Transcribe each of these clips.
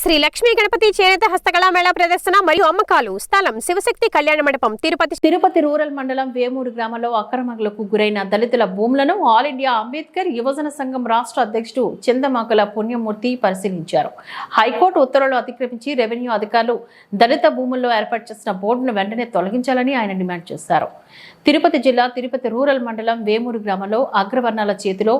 శ్రీ లక్ష్మీ గణపతి చేనేత హస్తకళా మేళా ప్రదర్శన మరియు అమ్మకాలు. స్థలం శివశక్తి కళ్యాణ మండపం తిరుపతి తిరుపతి రూరల్ మండలం వేమూరు గ్రామంలో అక్రమణలకు గురైన దళితుల భూములను ఆల్ ఇండియా అంబేద్కర్ యువజన సంఘం రాష్ట్ర అధ్యక్షుడు చందమాకల పుణ్యమూర్తి పరిశీలించారు. హైకోర్టు ఉత్తర్వులు అతిక్రమించి రెవెన్యూ అధికారులు దళిత భూముల్లో ఏర్పాటు చేసిన బోర్డును వెంటనే తొలగించాలని ఆయన డిమాండ్ చేశారు. తిరుపతి జిల్లా తిరుపతి రూరల్ మండలం వేమూరు గ్రామంలో అగ్రవర్ణాల చేతిలో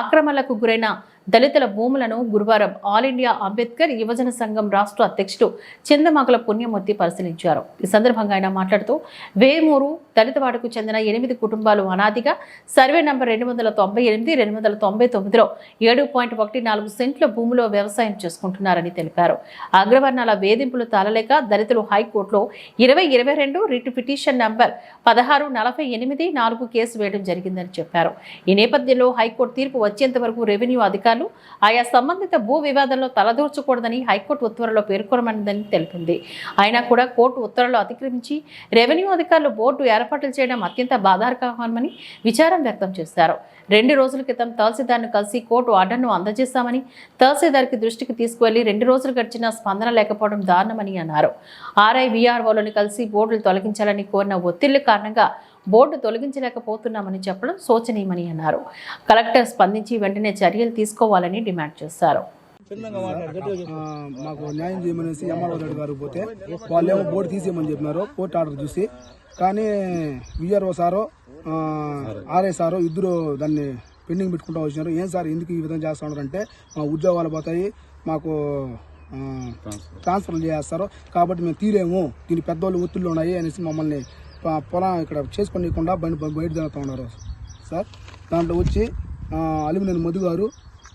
ఆక్రమణలకు గురైన దళితుల భూములను గురువారం ఆల్ ఇండియా అంబేద్కర్ యువజన సంఘం రాష్ట్ర అధ్యక్షుడు చందమాకల పుణ్యమూర్తి పరిశీలించారు. ఈ సందర్భంగా ఆయన మాట్లాడుతూ వేమూరు దళితవాడకు చెందిన ఎనిమిది కుటుంబాలు అనాదిగా సర్వే నంబర్ రెండు వందల తొంభై ఎనిమిది రెండు వందల తొంభై తొమ్మిదిలో ఏడు పాయింట్ ఒకటి నాలుగు సెంట్ల భూమిలో వ్యవసాయం చేసుకుంటున్నారని తెలిపారు. అగ్రవర్ణాల వేధింపులు తాళలేక దళితులు హైకోర్టులో ఇరవై ఇరవై రెండు రిట్ పిటిషన్ నంబర్ పదహారు నలభై ఎనిమిది నాలుగు కేసు వేయడం జరిగిందని చెప్పారు. ఈ నేపథ్యంలో హైకోర్టు తీర్పు వచ్చేంత వరకు రెవెన్యూ అధికారులు ఆయా సంబంధిత భూ వివాదంలో తలదూర్చకూడదని హైకోర్టు ఉత్తర్వుల్లో పేర్కొనమన్నదని తెలిపింది. అయినా కూడా కోర్టు ఉత్తర్వులు అతిక్రమించి రెవెన్యూ అధికారులు బోర్డు ఏర్పాట్లు చేయడం అత్యంత బాధాకరమని విచారం వ్యక్తం చేశారు. రెండు రోజుల క్రితం తహసీల్దార్ను కలిసి కోర్టు ఆర్డర్ను అందజేశామని తహసీల్దార్కి దృష్టికి తీసుకువెళ్ళి రెండు రోజులు గడిచినా స్పందన లేకపోవడం దారుణమని అన్నారు. ఆర్ఐ విఆర్ఓలను కలిసి బోర్డులు తొలగించాలని కోరిన ఒత్తిళ్ళ కారణంగా బోర్డు తొలగించలేకపోతున్నామని చెప్పడం శోచనీయమని అన్నారు. కలెక్టర్ స్పందించి వెంటనే చర్యలు తీసుకోవాలని డిమాండ్ చేశారు. మాకు న్యాయం చేయమనేసి ఎంఆర్ఓ రెడ్డి గారు పోతే వాళ్ళేమో బోర్డు తీసేయమని చెప్పినారు కోర్టు ఆర్డర్ చూసి. కానీ విఆర్ఓ సారు ఆర్ఐ సారు ఇద్దరు దాన్ని పెండింగ్ పెట్టుకుంటూ వచ్చినారు. ఏం సార్ ఎందుకు ఈ విధంగా చేస్తా ఉన్నారంటే మా ఉద్యోగాలు పోతాయి మాకు ఆ, ట్రాన్స్ఫర్లు చేస్తారు. కాబట్టి మేము తీరేము దీని పెద్దోళ్ళు ఒత్తిళ్ళు ఉన్నాయి అనేసి మమ్మల్ని పొలం ఇక్కడ చేసుకునికుండా బండి బయట తిరుగుతూ ఉన్నారు. సార్ దాంట్లో వచ్చి ఆ, అలిమినేని మధు గారు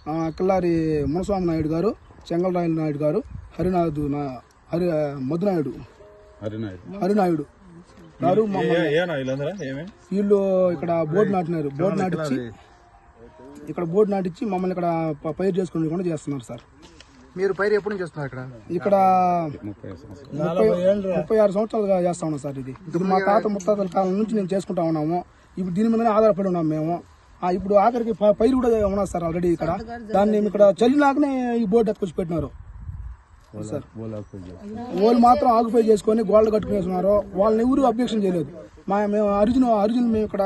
ఆ, కిల్లారి మునస్వామి నాయుడు గారు చెంగలరాయల నాయుడు గారు హరినాథు నా- హరి మధునాయుడు. హరినాయుడు. గారు వీళ్ళు ఇక్కడ బోర్డు నాటినారు. బోర్డు నాటించి ఇక్కడ బోర్డు నాటించి మమ్మల్ని ఇక్కడ పైరు చేసుకుని కూడా చేస్తున్నారు సార్. మీరు పైరు ఎప్పుడు నుంచి చేస్తున్నారు ఇక్కడ? ఇక్కడ ముప్పై ముప్పై ఆరు సంవత్సరాలుగా చేస్తా ఉన్నాం సార్ ఇది. ఇది మా తాత ముత్తాతల కాలం నుంచి నేను చేసుకుంటా ఉన్నాము. ఇప్పుడు దీని మీదనే ఆధారపడి ఉన్నాం మేము. ఇప్పుడు ఆఖరికి పైరు కూడా ఉన్నారు సార్ ఆల్రెడీ ఇక్కడ. దాన్ని మేము ఇక్కడ చల్లినాకనే ఈ బోర్డు ఎత్తుకొచ్చి పెట్టినారు. సార్. వాళ్ళు మాత్రం ఆక్యుపై చేసుకొని గోల్డ్ కట్టుకునేస్తున్నారు. వాళ్ళని ఎవరు అబ్జెక్షన్ చేయలేదు. మా మేము అర్జున్ అర్జున్ మేము ఇక్కడ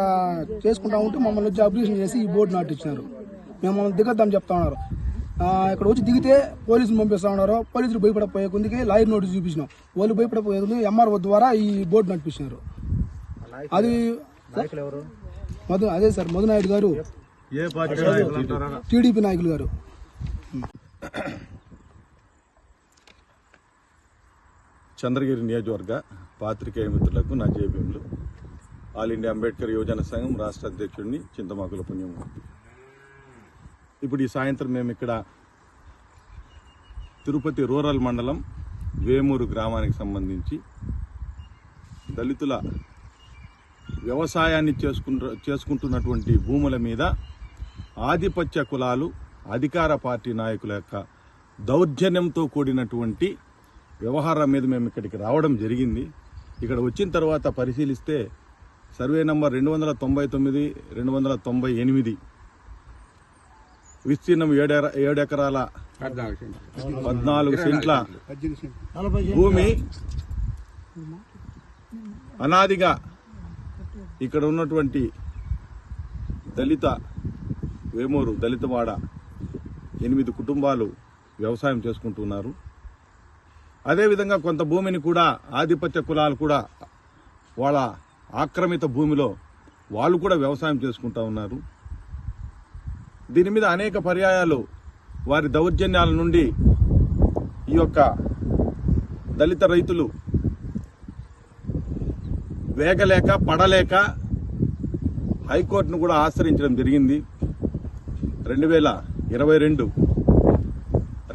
చేసుకుంటా ఉంటే మమ్మల్ని వచ్చి అబ్జెక్షన్ చేసి ఈ బోర్డు నాటించినారు మేము మమ్మల్ని దిగద్దని చెప్తా ఉన్నారు. ఇక్కడ వచ్చి దిగితే పోలీసులు పంపిస్తా ఉన్నారు. పోలీసులు భయపడపోయే కొందికి లాయర్ నోటీస్ చూపించినాం. వాళ్ళు భయపడపోయే కొందికి ఎంఆర్ఓ ద్వారా ఈ బోర్డు నడిపించినారు అది మధు అదే సార్ మధునాయుడు గారు. టీడీపీ నాయకులు గారు. చంద్రగిరి నియోజకవర్గ పాత్రికేయ మిత్రులకు నా జేబీఎంలు. ఆల్ ఇండియా అంబేద్కర్ యువజన సంఘం రాష్ట్ర అధ్యక్షుడిని చింతమాకుల పుణ్యమూర్తి ఇప్పుడు ఈ సాయంత్రం మేము ఇక్కడ తిరుపతి రూరల్ మండలం వేమూరు గ్రామానికి సంబంధించి దళితుల వ్యవసాయాన్ని చేసుకుంటు చేసుకుంటున్నటువంటి భూముల మీద ఆధిపత్య కులాలు అధికార పార్టీ నాయకుల యొక్క దౌర్జన్యంతో కూడినటువంటి వ్యవహారం మీద మేము ఇక్కడికి రావడం జరిగింది. ఇక్కడ వచ్చిన తర్వాత పరిశీలిస్తే సర్వే నంబర్ రెండు వందల తొంభై తొమ్మిది రెండు వందల తొంభై ఎనిమిది విస్తీర్ణం ఏడు ఏడెకరాల ఎకరాల పద్నాలుగు సెంట్ల భూమి అనాదిగా ఇక్కడ ఉన్నటువంటి దళిత వేమూరు దళితవాడ ఎనిమిది కుటుంబాలు వ్యవసాయం చేసుకుంటున్నారు. అదేవిధంగా కొంత భూమిని కూడా ఆధిపత్య కులాలు కూడా వాళ్ళ ఆక్రమిత భూమిలో వాళ్ళు కూడా వ్యవసాయం చేసుకుంటా ఉన్నారు. దీని మీద అనేక పర్యాయాలు వారి దౌర్జన్యాల నుండి ఈ యొక్క దళిత రైతులు వేగలేక పడలేక హైకోర్టును కూడా ఆశ్రయించడం జరిగింది. రెండు వేల ఇరవై రెండు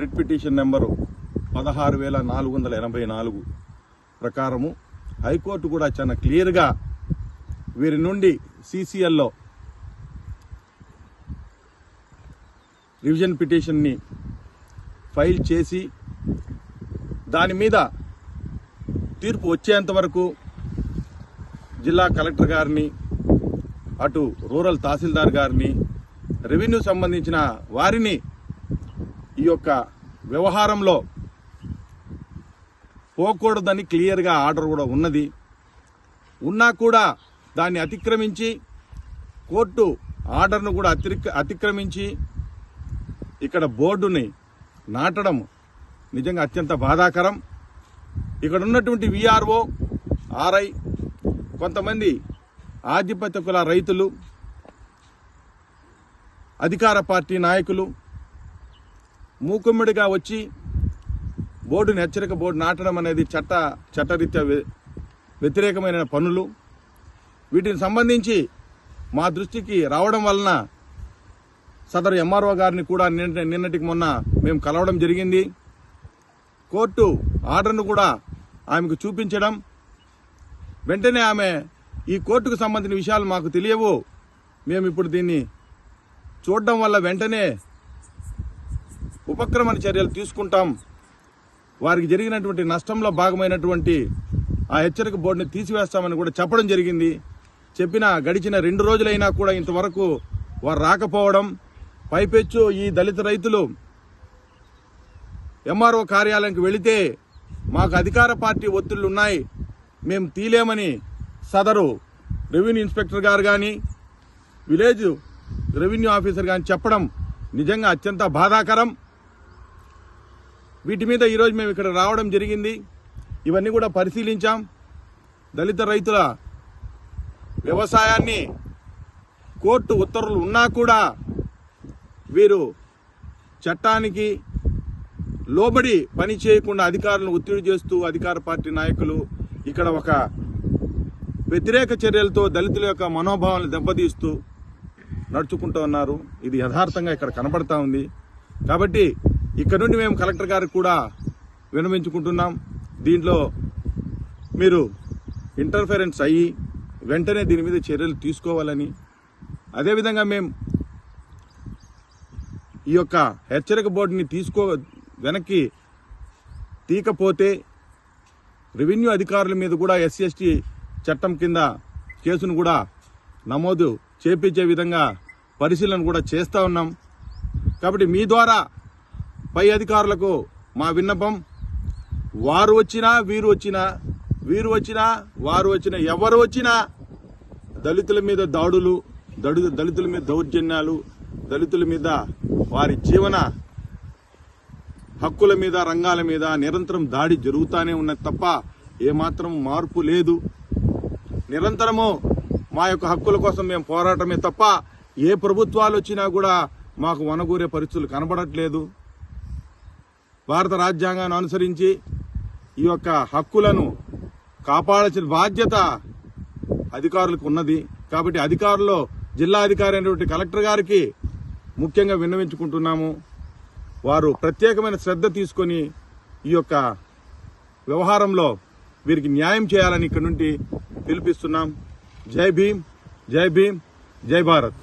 రిట్ పిటిషన్ నెంబరు పదహారు వేల నాలుగు వందల ఎనభై నాలుగు ప్రకారము హైకోర్టు కూడా చాలా క్లియర్గా వీరి నుండి సీసీఎల్లో రివిజన్ పిటిషన్ని ఫైల్ చేసి దాని మీద తీర్పు వచ్చేంత వరకు జిల్లా కలెక్టర్ గారిని అటు రూరల్ తహసీల్దార్ గారిని రెవెన్యూ సంబంధించిన వారిని ఈ యొక్క వ్యవహారంలో పోకూడదని క్లియర్గా ఆర్డర్ కూడా ఉన్నది. ఉన్నా కూడా దాన్ని అతిక్రమించి కోర్టు ఆర్డర్ను కూడా అతిక్రమించి ఇక్కడ బోర్డుని నాటడం నిజంగా అత్యంత బాధాకరం. ఇక్కడ ఉన్నటువంటి విఆర్ఓ ఆర్ఐ కొంతమంది ఆధిపత్య కుల రైతులు అధికార పార్టీ నాయకులు మూకుమ్మడిగా వచ్చి బోర్డుని హెచ్చరిక బోర్డు నాటడం అనేది చట్ట చట్టరీత్యా వ్య- వ్యతిరేకమైన పనులు. వీటిని సంబంధించి మా దృష్టికి రావడం వలన సదరు ఎంఆర్ఓ గారిని కూడా నిన్న నిన్నటికి మొన్న మేము కలవడం జరిగింది. కోర్టు ఆర్డర్ను కూడా ఆమెకు చూపించడం. వెంటనే ఆమె ఈ కోర్టుకు సంబంధించిన విషయాలు మాకు తెలియవు. మేము ఇప్పుడు దీన్ని చూడడం వల్ల వెంటనే ఉపక్రమణ చర్యలు తీసుకుంటాం. వారికి జరిగినటువంటి నష్టంలో భాగమైనటువంటి ఆ హెచ్చరిక బోర్డుని తీసివేస్తామని కూడా చెప్పడం జరిగింది. చెప్పిన గడిచిన రెండు రోజులైనా కూడా ఇంతవరకు వారు రాకపోవడం పైపెచ్చు ఈ దళిత రైతులు. ఎంఆర్ఓ కార్యాలయానికి వెళితే మాకు అధికార పార్టీ ఒత్తిళ్ళు ఉన్నాయి మేము తీలేమని సదరు రెవెన్యూ ఇన్స్పెక్టర్ గారు కానీ విలేజ్ రెవెన్యూ ఆఫీసర్ కానీ చెప్పడం నిజంగా అత్యంత బాధాకరం. వీటి మీద ఈరోజు మేము ఇక్కడ రావడం జరిగింది. ఇవన్నీ కూడా పరిశీలించాం. దళిత రైతుల వ్యవసాయాన్ని కోర్టు ఉత్తర్వులు ఉన్నా కూడా వీరు చట్టానికి లోబడి పని చేయకుండా అధికారులను ఒత్తిడి చేస్తూ అధికార పార్టీ నాయకులు ఇక్కడ ఒక వ్యతిరేక చర్యలతో దళితుల యొక్క మనోభావాలను దెబ్బతీస్తూ నడుచుకుంటూ ఉన్నారు. ఇది యథార్థంగా ఇక్కడ కనబడతా ఉంది. కాబట్టి ఇక్కడ నుండి మేము కలెక్టర్ గారికి కూడా వినమించుకుంటున్నాం. దీంట్లో మీరు ఇంటర్ఫరెన్స్ అయ్యి వెంటనే దీని మీద చర్యలు తీసుకోవాలని. అదేవిధంగా మేము ఈ యొక్క హెచ్చరిక బోర్డుని తీసుకో వెనక్కి తీకపోతే రెవెన్యూ అధికారుల మీద కూడా ఎస్సీ ఎస్టీ చట్టం కింద కేసును కూడా నమోదు చేపించే విధంగా పరిశీలన కూడా చేస్తూ ఉన్నాం. కాబట్టి మీ ద్వారా పై అధికారులకు మా విన్నపం వారు వచ్చినా వీరు వచ్చినా వీరు వచ్చినా వారు వచ్చినా ఎవరు వచ్చినా దళితుల మీద దాడులు దళితుల మీద దౌర్జన్యాలు దళితుల మీద వారి జీవన హక్కుల మీద రంగాల మీద నిరంతరం దాడి జరుగుతూనే ఉన్నది తప్ప ఏమాత్రం మార్పు లేదు. నిరంతరము మా యొక్క హక్కుల కోసం మేము పోరాటమే తప్ప ఏ ప్రభుత్వాలు వచ్చినా కూడా మాకు వనగూరే పరిస్థితులు కనబడట్లేదు. భారత రాజ్యాంగాన్ని అనుసరించి ఈ యొక్క హక్కులను కాపాడాల్సిన బాధ్యత అధికారులకు ఉన్నది. కాబట్టి అధికారులు జిల్లా అధికారి అయినటువంటి కలెక్టర్ గారికి ముఖ్యంగా విన్నవించుకుంటున్నాము. వారు ప్రత్యేకమైన శ్రద్ధ తీసుకొని ఈ యొక్క వ్యవహారంలో వీరికి న్యాయం చేయాలని ఇక్కడ నుండి పిలిపిస్తున్నాం. జై భీమ్ జై భీమ్ జై భారత్.